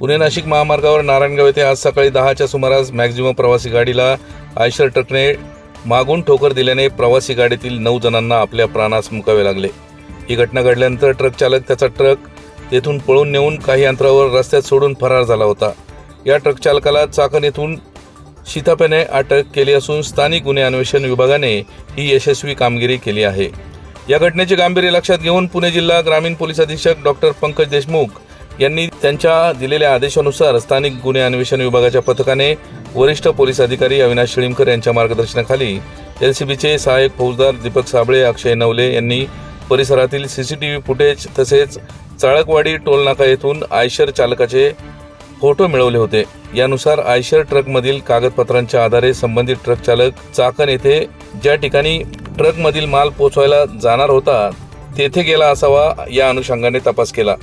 पुणे नाशिक महामार्गावर नारायणगाव येथे आज सकाळी दहाच्या सुमारास मॅक्झिमम प्रवासी गाडीला आयशर ट्रकने मागून ठोकर दिल्याने प्रवासी गाडीतील नऊ जणांना आपल्या प्राणास मुकावे लागले. ही घटना घडल्यानंतर ट्रक चालक त्याचा ट्रक तेथून पळून नेऊन काही अंतरावर रस्त्यात सोडून फरार झाला होता. या ट्रक चालकाला चाकण येथून शिताप्याने अटक केली असून स्थानिक गुन्हे अन्वेषण विभागाने ही यशस्वी कामगिरी केली आहे. या घटनेचे गांभीर्य लक्षात घेऊन पुणे जिल्हा ग्रामीण पोलीस अधीक्षक डॉक्टर पंकज देशमुख यांनी त्यांच्या दिलेल्या आदेशानुसार स्थानिक गुन्हे अन्वेषण विभागाच्या पथकाने वरिष्ठ पोलीस अधिकारी अविनाश शिळीमकर यांच्या मार्गदर्शनाखाली एलसीबीचे सहाय्यक फौजदार दीपक साबळे अक्षय नवले यांनी परिसरातील सीसीटीव्ही फुटेज तसेच चाळकवाडी टोलनाका येथून आयशर चालकाचे फोटो मिळवले होते. यानुसार आयशर ट्रकमधील कागदपत्रांच्या आधारे संबंधित ट्रक चालक चाकण येथे ज्या ठिकाणी ट्रकमधील माल पोचवायला जाणार होता तेथे गेला असावा या अनुषंगाने तपास केला.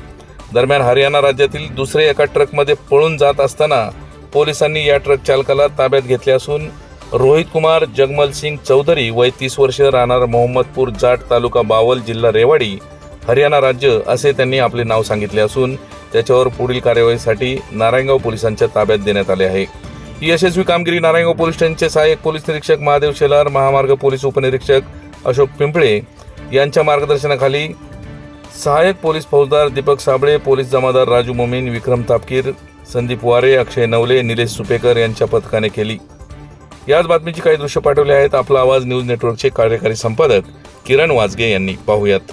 दरम्यान हरियाणा राज्यातील दुसरे एका ट्रकमध्ये पळून जात असताना पोलिसांनी या ट्रक चालकाला ताब्यात घेतले असून रोहित कुमार जगमल सिंग चौधरी वय तीस वर्ष राहणार मोहम्मदपूर जाट तालुका बावल जिल्हा रेवाडी हरियाणा राज्य असे त्यांनी आपले नाव सांगितले असून त्याच्यावर पुढील कार्यवाहीसाठी नारायणगाव पोलिसांच्या ताब्यात देण्यात आले आहे. ही यशस्वी कामगिरी नारायणगाव पोलीस स्टेशनचे सहाय्यक पोलीस निरीक्षक महादेव शेलार महामार्ग पोलीस उपनिरीक्षक अशोक पिंपळे यांच्या मार्गदर्शनाखाली सहाय्यक पोलीस फौजदार दीपक साबळे पोलीस जमादार राजू मोमीन विक्रम तापकीर संदीप वारे अक्षय नवले निलेश सुपेकर यांच्या पथकाने केली. याच बातमीची काही दृश्य पाठवले आहेत. आपला आवाज न्यूज नेटवर्कचे कार्यकारी संपादक किरण वाजगे यांनी पाहूयात.